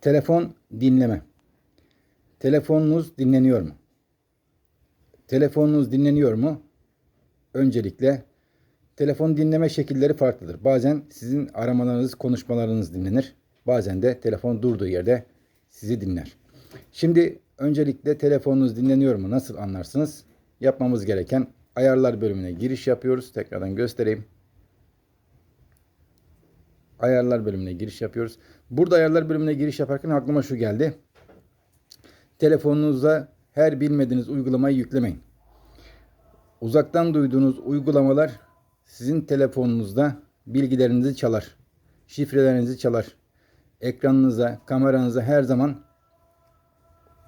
Telefon dinleme. Telefonunuz dinleniyor mu? Telefonunuz dinleniyor mu? Öncelikle telefon dinleme şekilleri farklıdır. Bazen sizin aramalarınız, konuşmalarınız dinlenir. Bazen de telefon durduğu yerde sizi dinler. Şimdi öncelikle telefonunuz dinleniyor mu? Nasıl anlarsınız? Yapmamız gereken ayarlar bölümüne giriş yapıyoruz. Tekrardan göstereyim. Ayarlar bölümüne giriş yapıyoruz. Burada ayarlar bölümüne giriş yaparken aklıma şu geldi. Telefonunuza her bilmediğiniz uygulamayı yüklemeyin. Uzaktan duyduğunuz uygulamalar sizin telefonunuzda bilgilerinizi çalar. Şifrelerinizi çalar. Ekranınıza, kameranıza her zaman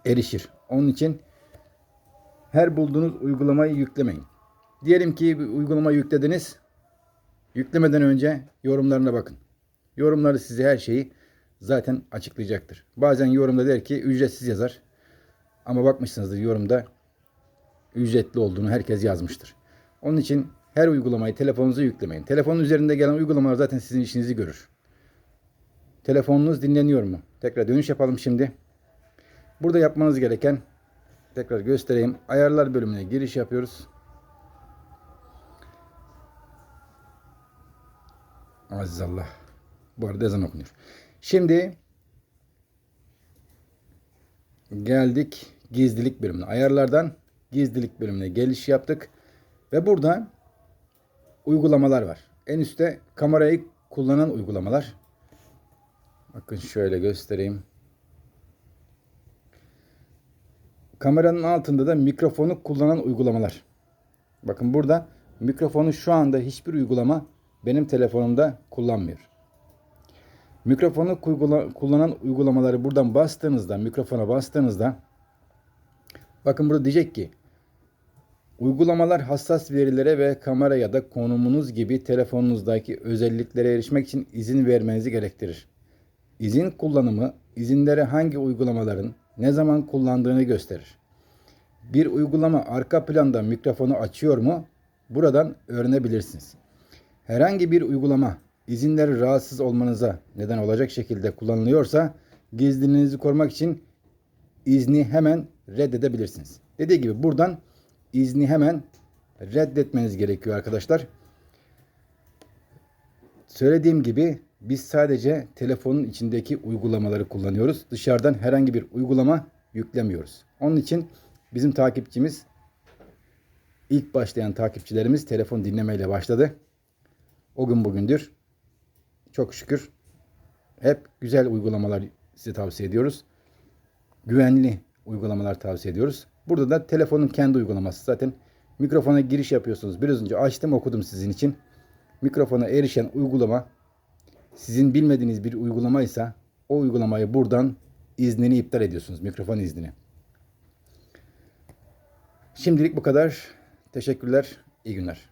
erişir. Onun için her bulduğunuz uygulamayı yüklemeyin. Diyelim ki bir uygulama yüklediniz. Yüklemeden önce yorumlarına bakın. Yorumları size her şeyi zaten açıklayacaktır. Bazen yorumda der ki ücretsiz yazar. Ama bakmışsınızdır yorumda ücretli olduğunu herkes yazmıştır. Onun için her uygulamayı telefonunuza yüklemeyin. Telefonun üzerinde gelen uygulamalar zaten sizin işinizi görür. Telefonunuz dinleniyor mu? Tekrar dönüş yapalım şimdi. Burada yapmanız gereken tekrar göstereyim. Ayarlar bölümüne giriş yapıyoruz. Aziz Allah. Bu arada ezan okunuyor. Şimdi geldik gizlilik bölümüne. Ayarlardan gizlilik bölümüne geliş yaptık. Ve burada uygulamalar var. En üstte kamerayı kullanan uygulamalar. Bakın şöyle göstereyim. Kameranın altında da mikrofonu kullanan uygulamalar. Bakın burada mikrofonu şu anda hiçbir uygulama benim telefonumda kullanmıyor. Mikrofonu kullanan uygulamaları buradan bastığınızda, mikrofona bastığınızda bakın burada diyecek ki uygulamalar hassas verilere ve kamera ya da konumunuz gibi telefonunuzdaki özelliklere erişmek için izin vermenizi gerektirir. İzin kullanımı izinleri hangi uygulamaların ne zaman kullandığını gösterir. Bir uygulama arka planda mikrofonu açıyor mu? Buradan öğrenebilirsiniz. Herhangi bir uygulama izinleri rahatsız olmanıza neden olacak şekilde kullanılıyorsa gizliliğinizi korumak için izni hemen reddedebilirsiniz. Dediği gibi buradan izni hemen reddetmeniz gerekiyor arkadaşlar. Söylediğim gibi biz sadece telefonun içindeki uygulamaları kullanıyoruz. Dışarıdan herhangi bir uygulama yüklemiyoruz. Onun için bizim takipçimiz ilk başlayan takipçilerimiz telefon dinlemeyle başladı. O gün bugündür çok şükür hep güzel uygulamalar size tavsiye ediyoruz. Güvenli uygulamalar tavsiye ediyoruz. Burada da telefonun kendi uygulaması. Zaten mikrofona giriş yapıyorsunuz. Biraz önce açtım okudum sizin için. Mikrofona erişen uygulama sizin bilmediğiniz bir uygulamaysa o uygulamayı buradan iznini iptal ediyorsunuz. Mikrofon iznini. Şimdilik bu kadar. Teşekkürler. İyi günler.